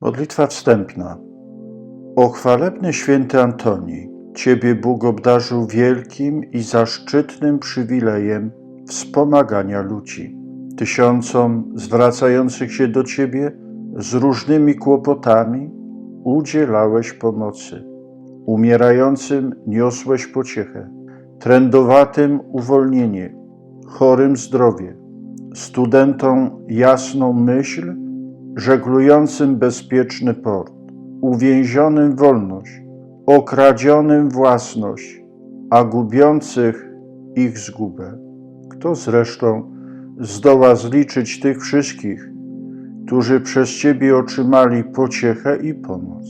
Modlitwa wstępna. O chwalebny święty Antoni, Ciebie Bóg obdarzył wielkim i zaszczytnym przywilejem wspomagania ludzi. Tysiącom zwracających się do Ciebie z różnymi kłopotami udzielałeś pomocy. Umierającym niosłeś pociechę, trędowatym uwolnienie, chorym zdrowie, studentom jasną myśl, żeglującym bezpieczny port, uwięzionym wolność, okradzionym własność, a gubiących ich zgubę. Kto zresztą zdoła zliczyć tych wszystkich, którzy przez Ciebie otrzymali pociechę i pomoc?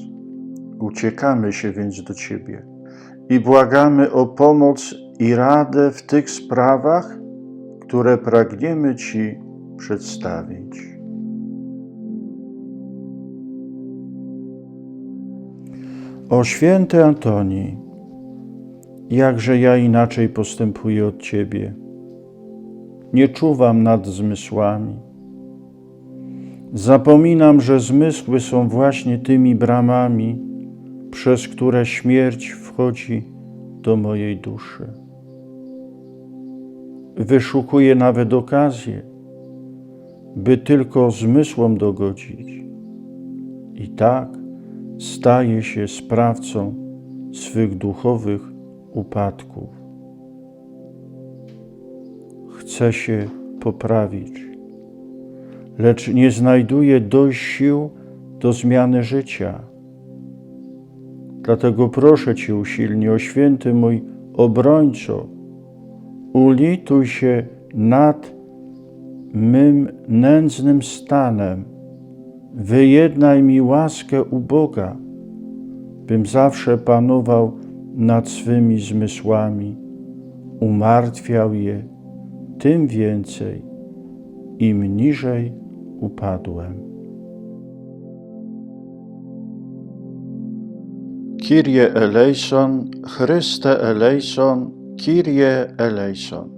Uciekamy się więc do Ciebie i błagamy o pomoc i radę w tych sprawach, które pragniemy Ci przedstawić. O święty Antoni, jakże ja inaczej postępuję od Ciebie. Nie czuwam nad zmysłami. Zapominam, że zmysły są właśnie tymi bramami, przez które śmierć wchodzi do mojej duszy. Wyszukuję nawet okazję, by tylko zmysłom dogodzić. I tak staje się sprawcą swych duchowych upadków. Chce się poprawić, lecz nie znajduje dość sił do zmiany życia. Dlatego proszę Cię usilnie, o święty mój obrońco, ulituj się nad mym nędznym stanem, wyjednaj mi łaskę u Boga, bym zawsze panował nad swymi zmysłami, umartwiał je, tym więcej, im niżej upadłem. Kyrie eleison, Chryste eleison, Kyrie eleison.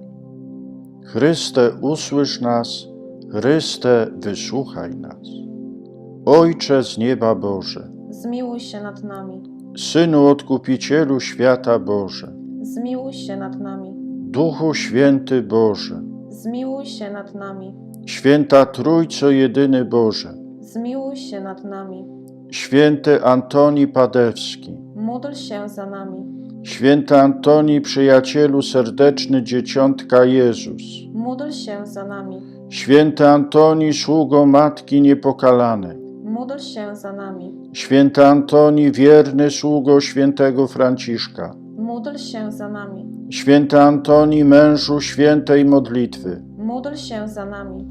Chryste, usłysz nas, Chryste, wysłuchaj nas. Ojcze z nieba Boże, Zmiłuj się nad nami. Synu Odkupicielu świata Boże, Zmiłuj się nad nami. Duchu Święty Boże, Zmiłuj się nad nami. Święta Trójco Jedyny Boże, Zmiłuj się nad nami. Święty Antoni Padewski, Módl się za nami. Święty Antoni Przyjacielu Serdeczny Dzieciątka Jezus, Módl się za nami. Święty Antoni Sługo Matki Niepokalanej, Módl się za nami. Święty Antoni Wierny Sługo Świętego Franciszka, Módl się za nami. Święty Antoni Mężu Świętej Modlitwy, Módl się za nami.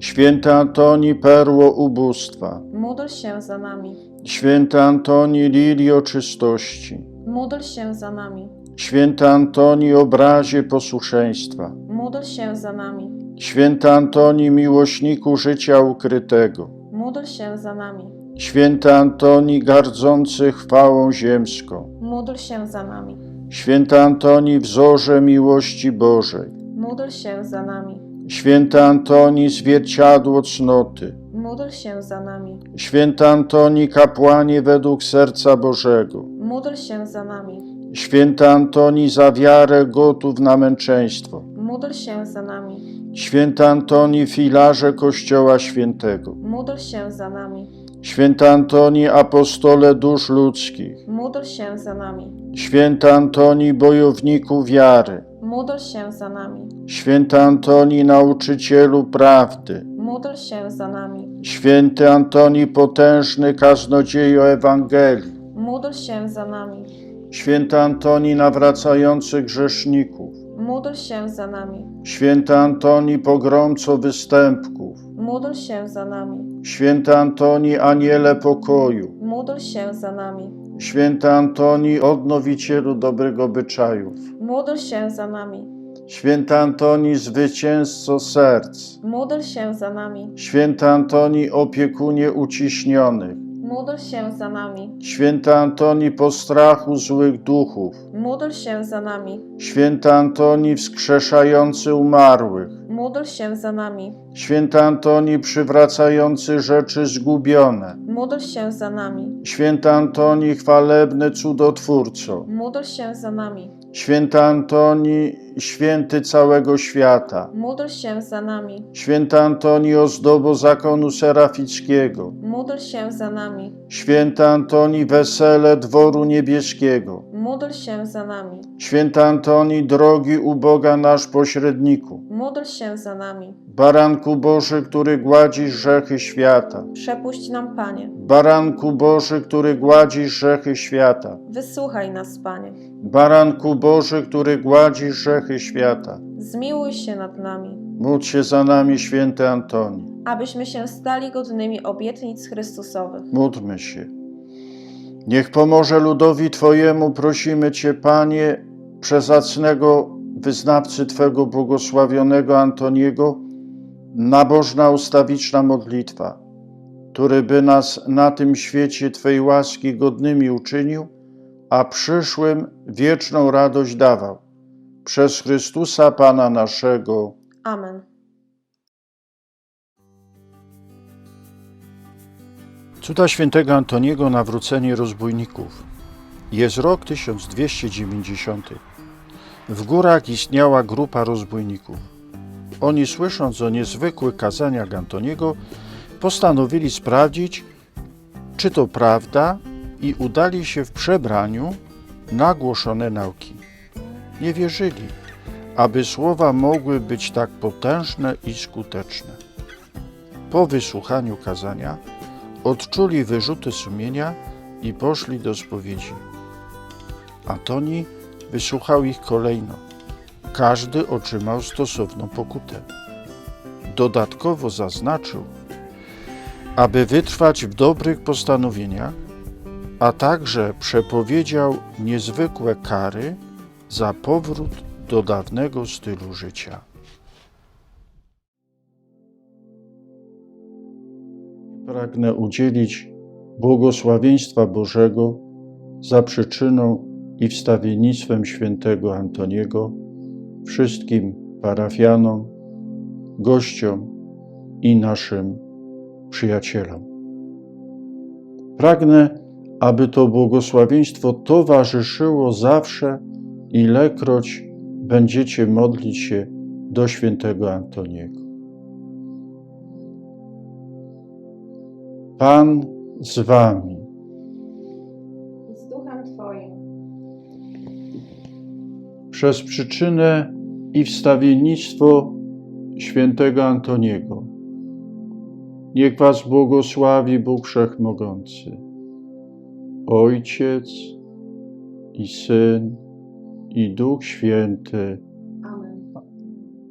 Święty Antoni Perło Ubóstwa, Módl się za nami. Święty Antoni Lilio Czystości, Módl się za nami. Święty Antoni Obrazie Posłuszeństwa, Módl się za nami. Święty Antoni Miłośniku Życia Ukrytego, Módl się za nami. Święty Antoni Gardzący Chwałą Ziemską, Módl się za nami. Święty Antoni Wzorze Miłości Bożej, Módl się za nami. Święty Antoni Zwierciadło Cnoty, Módl się za nami. Święty Antoni Kapłanie według Serca Bożego, Módl się za nami. Święty Antoni za wiarę gotów na męczeństwo, Módl się za nami. Święty Antoni Filarze Kościoła Świętego, Módl się za nami. Święty Antoni Apostole Dusz Ludzkich, Módl się za nami. Święty Antoni Bojowniku Wiary, Módl się za nami. Święty Antoni Nauczycielu Prawdy, Módl się za nami. Święty Antoni Potężny Kaznodziejo Ewangelii, Módl się za nami. Święty Antoni Nawracający Grzeszników, Módl się za nami. Święty Antoni Pogromco Występków, Módl się za nami. Święty Antoni Aniele Pokoju, Módl się za nami. Święty Antoni Odnowicielu Dobrych Obyczajów, Módl się za nami. Święty Antoni Zwycięzco Serc, Módl się za nami. Święty Antoni Opiekunie Uciśnionych, Módl się za nami. Święty Antoni postrachu złych duchów. Módl się za nami. Święty Antoni wskrzeszający umarłych. Módl się za nami. Święty Antoni przywracający rzeczy zgubione. Módl się za nami. Święty Antoni chwalebny cudotwórco. Módl się za nami. Święty Antoni święty całego świata. Módl się za nami. Święty Antoni ozdobo zakonu serafickiego. Módl się za nami. Święty Antoni wesele dworu niebieskiego. Módl się za nami. Święty Antoni drogi u Boga nasz pośredniku. Módl się za nami. Baranku Boży, który gładzi grzechy świata. Przepuść nam, Panie. Baranku Boży, który gładzi grzechy świata. Wysłuchaj nas, Panie. Baranku Boży, który gładzi grzechy świata. Zmiłuj się nad nami, Módl się za nami, święty Antoni. abyśmy się stali godnymi obietnic Chrystusowych. Módlmy się. Niech pomoże ludowi Twojemu, prosimy Cię, Panie, przezacnego wyznawcy Twego błogosławionego Antoniego, nabożna ustawiczna modlitwa, który by nas na tym świecie Twej łaski godnymi uczynił, a przyszłym wieczną radość dawał. Przez Chrystusa Pana naszego. Amen. Cuda świętego Antoniego nawrócenie rozbójników. Jest rok 1290. W górach istniała grupa rozbójników. Oni, słysząc o niezwykłych kazaniach Antoniego, postanowili sprawdzić, czy to prawda, i udali się w przebraniu na głoszone nauki. Nie wierzyli, aby słowa mogły być tak potężne i skuteczne. Po wysłuchaniu kazania, odczuli wyrzuty sumienia i poszli do spowiedzi. Antoni wysłuchał ich kolejno. Każdy otrzymał stosowną pokutę. Dodatkowo zaznaczył, aby wytrwać w dobrych postanowieniach, a także przepowiedział niezwykłe kary za powrót do dawnego stylu życia. Pragnę udzielić błogosławieństwa Bożego za przyczyną i wstawiennictwem świętego Antoniego wszystkim parafianom, gościom i naszym przyjacielom. Pragnę, aby to błogosławieństwo towarzyszyło zawsze, ilekroć będziecie modlić się do świętego Antoniego. Pan z wami. I z duchem Twoim. Przez przyczynę i wstawiennictwo świętego Antoniego. Niech was błogosławi Bóg Wszechmogący, Ojciec i Syn i Duch Święty. Amen.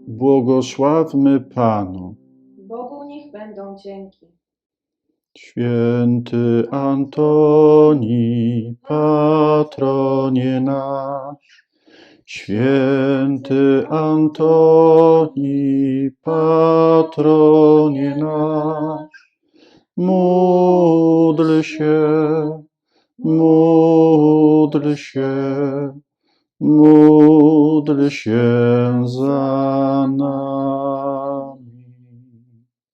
Błogosławmy Panu. Bogu niech będą dzięki. Święty Antoni, patronie nasz. Święty Antoni, patronie nasz. Módl się, módl się, módl się za